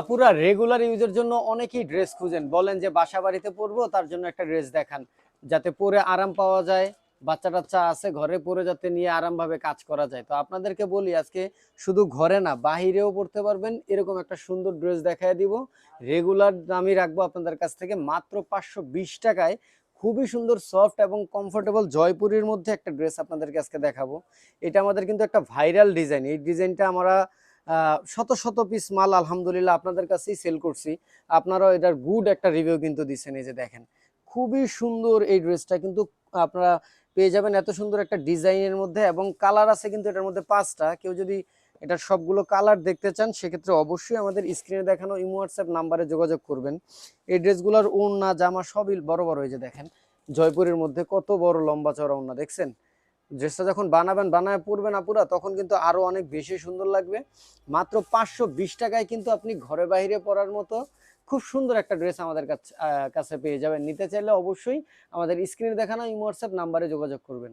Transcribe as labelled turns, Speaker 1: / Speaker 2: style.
Speaker 1: আপুরা রেগুলার ইউজের জন্য অনেকেই ড্রেস খুঁজেন। বলেন যে, বাসা বাড়িতে পরবো, তার জন্য একটা ড্রেস দেখান। যাতে পরে আরাম পাওয়া যায় বাচ্চা টাচ্চা আছে, ঘরে পরে যাতে নিয়ে আরামভাবে কাজ করা যায়। তো আপনাদেরকে বলি, আজকে শুধু ঘরে না, বাহিরেও পড়তে পারবেন। এরকম একটা সুন্দর ড্রেস দেখায় দিব। রেগুলার দামই রাখব আপনাদের কাছ থেকে মাত্র পাঁচশো বিশ টাকায়। খুবই সুন্দর সফট এবং কমফোর্টেবল জয়পুরের মধ্যে একটা ড্রেস আপনাদেরকে আজকে দেখাবো। এটা আমাদের কিন্তু একটা ভাইরাল ডিজাইন এই ডিজাইনটা আমরা শত শত পিস মাল আলহামদুলিল্লাহ আপনাদের কাছেই সেল করছি। আপনারাও এটার গুড একটা রিভিউ কিন্তু দিচ্ছেন, এই যে দেখেন। খুবই সুন্দর এই ড্রেসটা কিন্তু আপনারা পেয়ে যাবেন এত সুন্দর একটা ডিজাইনের মধ্যে এবং কালার আছে কিন্তু এটার মধ্যে পাঁচটা। কেউ যদি এটার সবগুলো কালার দেখতে চান, সেক্ষেত্রে অবশ্যই আমাদের স্ক্রিনে দেখানো ইমো হোয়াটসঅ্যাপ নাম্বারে যোগাযোগ করবেন। এই ড্রেসগুলোর ওড়না, জামা সবই বড় বড়, এই যে দেখেন। জয়পুরের মধ্যে কত বড় লম্বা চড়া ওড়না, দেখছেন? ড্রেসটা যখন বানাবেন, বানায় পরবেন আপুরা, তখন কিন্তু আরও অনেক বেশি সুন্দর লাগবে। মাত্র পাঁচশো বিশ টাকায় কিন্তু আপনি ঘরে বাইরে পরার মতো খুব সুন্দর একটা ড্রেস আমাদের কাছে কাছে পেয়ে যাবেন। নিতে চাইলে অবশ্যই আমাদের স্ক্রিনে দেখানো হোয়াটসঅ্যাপ নাম্বারে যোগাযোগ করবেন।